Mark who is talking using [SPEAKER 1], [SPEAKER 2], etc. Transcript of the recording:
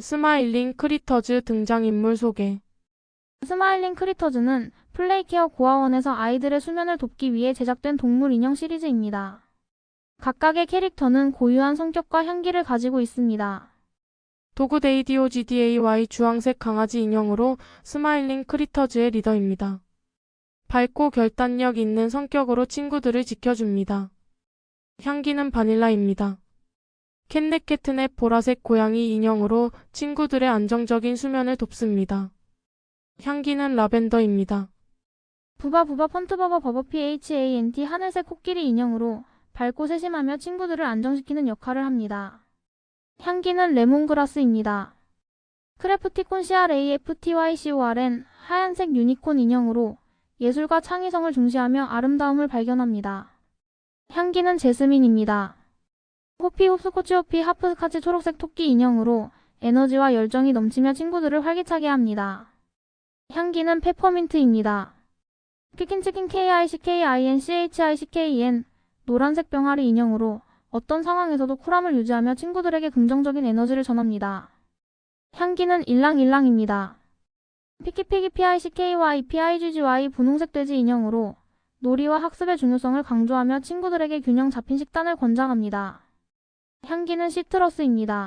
[SPEAKER 1] 스마일링 크리터즈 등장인물 소개.
[SPEAKER 2] 스마일링 크리터즈는 플레이케어 고아원에서 아이들의 수면을 돕기 위해 제작된 동물 인형 시리즈입니다. 각각의 캐릭터는 고유한 성격과 향기를 가지고 있습니다.
[SPEAKER 1] 도구 데이디오 GDAY 주황색 강아지 인형으로 스마일링 크리터즈의 리더입니다. 밝고 결단력 있는 성격으로 친구들을 지켜줍니다. 향기는 바닐라입니다. 캔넷캐트넷 보라색 고양이 인형으로 친구들의 안정적인 수면을 돕습니다. 향기는 라벤더입니다.
[SPEAKER 2] 부바부바 펀트버버 버버 PHANT 하늘색 코끼리 인형으로 밝고 세심하며 친구들을 안정시키는 역할을 합니다. 향기는 레몬그라스입니다. 크래프티콘 CRAFTYCORN 하얀색 유니콘 인형으로 예술과 창의성을 중시하며 아름다움을 발견합니다. 향기는 제스민입니다. 호피 홉스코치 호피 하프카치 초록색 토끼 인형으로 에너지와 열정이 넘치며 친구들을 활기차게 합니다. 향기는 페퍼민트입니다. 치킨치킨 KICKINCHICKN 노란색 병아리 인형으로 어떤 상황에서도 쿨함을 유지하며 친구들에게 긍정적인 에너지를 전합니다. 향기는 일랑일랑입니다. 피키피기 PICKY PIGGY 분홍색 돼지 인형으로 놀이와 학습의 중요성을 강조하며 친구들에게 균형 잡힌 식단을 권장합니다. 향기는 시트러스입니다.